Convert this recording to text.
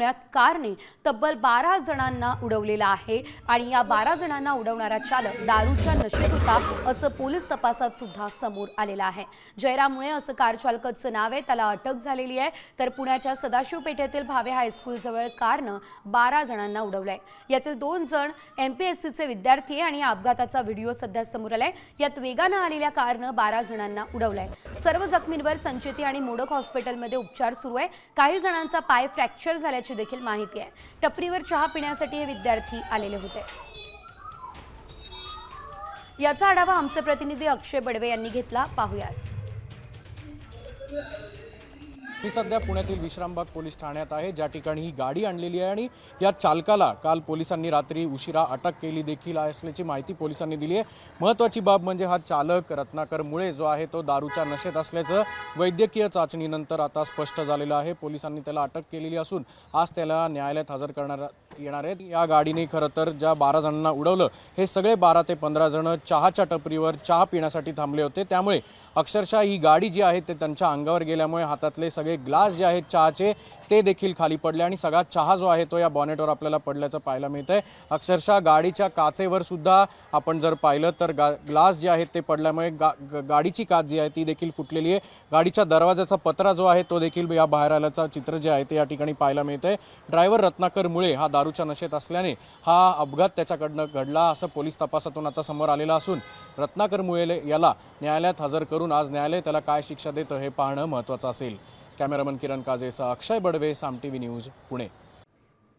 पुण्यात कारने तब्बल बारा जणांना उडवलेला आहे आणि या बारा जणांना उडवणारा चालक दारूच्या नशेत होता असं पोलीस तपासात सुद्धा समोर आलेलं आहे. जयराम मुळे असं कार चालकाचं नाव आहे त्याला अटक झालेली आहे. तर पुण्याच्या सदाशिव पेठेतील भावे हायस्कूल जवळ कारनं बारा जणांना उडवलंय. यातील दोन जण एमपीएससीचे विद्यार्थी आहे आणि या अपघाताचा व्हिडिओ सध्या समोर आलाय. यात वेगानं आलेल्या कारनं बारा जणांना उडवलाय. सर्व जखमींवर संचेती आणि मोडक हॉस्पिटलमध्ये उपचार सुरू आहे. काही जणांचा पाय फ्रॅक्चर झाल्याची देखील माहिती आहे. टपरीवर चहा पिण्यासाठी हे विद्यार्थी आलेले होते. याचा आढावा आमचे प्रतिनिधी अक्षय बडवे यांनी घेतला. पाहूयात. ही सध्या पुण्यातील विश्रामबाग पोलीस ठाण्यात आहे. ज्या ठिकाणी ही गाडी आणलेली आहे आणि या चालकाला काल पोलिसांनी रात्री उशिरा अटक केली देखील असल्याची माहिती पोलिसांनी दिली आहे. महत्त्वाची बाब म्हणजे हा चालक रत्नाकर मुळे जो आहे तो दारूच्या नशेत असल्याचं वैद्यकीय चाचणीनंतर आता स्पष्ट झालेलं आहे. पोलिसांनी त्याला अटक केलेली असून आज त्याला न्यायालयात हजर करणार येणार आहेत. या गाडीने खरं तर ज्या बारा जणांना उडवलं हे सगळे बारा ते पंधरा जण चहाच्या टपरीवर चहा पिण्यासाठी थांबले होते. त्यामुळे अक्षरशः ही गाडी जी आहे ते त्यांच्या अंगावर गेल्यामुळे हातातले सगळे ग्लास जे आहेत चहाचे ते देखील खाली पडले आणि सगळा चहा जो आहे तो या बॉनेटवर आपल्याला पडल्याचं पाहायला मिळत आहे अक्षरशः गाडीच्या काचेवर सुद्धा आपण जर पाहिलं तर गा ग्लास जे आहेत ते पडल्यामुळे गा ग- गाडीची काच जी आहे ती देखील फुटलेली आहे. गाडीच्या दरवाजाचा पत्रा जो आहे तो देखील या बाहेर आल्याचं चित्र जे आहे ते या ठिकाणी पाहायला मिळत आहे ड्रायव्हर रत्नाकर मुळे हा दारूच्या नशेत असल्याने हा अपघात त्याच्याकडनं घडला असं पोलीस तपासातून आता समोर आलेला असून रत्नाकर मुळे याला न्यायालयात हजर करून आज न्यायालय त्याला काय शिक्षा देतं हे पाहणं महत्त्वाचं असेल. Cameraman Kiran काजेसह Akshay Badve Saam T V news Pune.